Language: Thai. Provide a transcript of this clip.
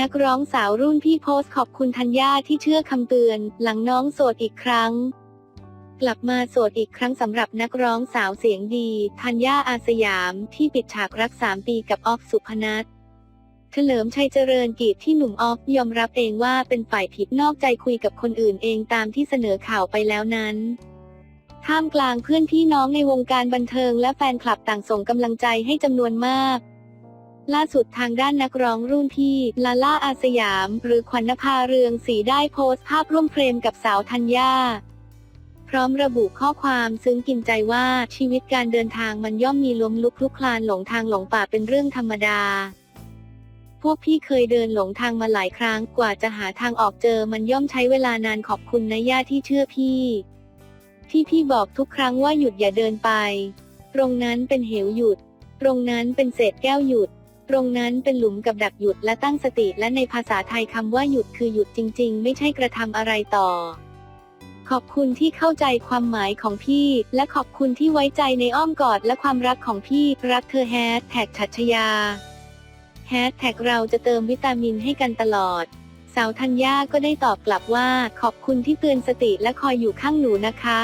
นักร้องสาวรุ่นพี่โพสต์ขอบคุณธัญญาที่เชื่อคำเตือน หลังน้องโสดอีกครั้ง กลับมาโสดอีกครั้งสำหรับนักร้องสาวเสียงดีธัญญาอาสยามที่ปิดฉากรักสามปีกับออฟสุพนัทเฉลิมชัยเจริญกิจที่หนุ่มออฟยอมรับเองว่าเป็นฝ่ายผิดนอกใจคุยกับคนอื่นเองตามที่เสนอข่าวไปแล้วนั้นท่ามกลางเพื่อนพี่น้องในวงการบันเทิงและแฟนคลับต่างส่งกำลังใจให้จำนวนมาก ล่าสุดทางด้านนักร้องรุ่นพี่ ลาล่าอาสยาม หรือขวัญนภาเรืองสีได้โพสต์ภาพร่วมเฟรมกับสาวธัญญาพร้อมระบุข้อความซึ้งกินใจว่าชีวิตการเดินทางมันย่อมมีล้มลุกคลุกคลานหลงทางหลงป่าเป็นเรื่องธรรมดา พวกพี่เคยเดินหลงทางมาหลายครั้งกว่าจะหาทางออกเจอมันย่อมใช้เวลานานขอบคุณนะย่าที่เชื่อพี่ ที่พี่บอกทุกครั้งว่าหยุดอย่าเดินไป ตรงนั้นเป็นเหวหยุด ตรงนั้นเป็นเศษแก้วหยุด ตรงนั้นเป็นหลุมกับดักหยุดและตั้งสติและในภาษาไทยคำว่าหยุดคือหยุดจริง ๆ ไม่ใช่กระทำอะไรต่อ ขอบคุณที่เข้าใจความหมายของพี่ และขอบคุณที่ไว้ใจในอ้อมกอดและความรักของพี่ รักเธอแฮชแท็กชัชยาแฮชแท็กเราจะเติมวิตามินให้กันตลอด สาวธัญญาก็ได้ตอบกลับว่า ขอบคุณที่เตือนสติและคอยอยู่ข้างหนูนะคะ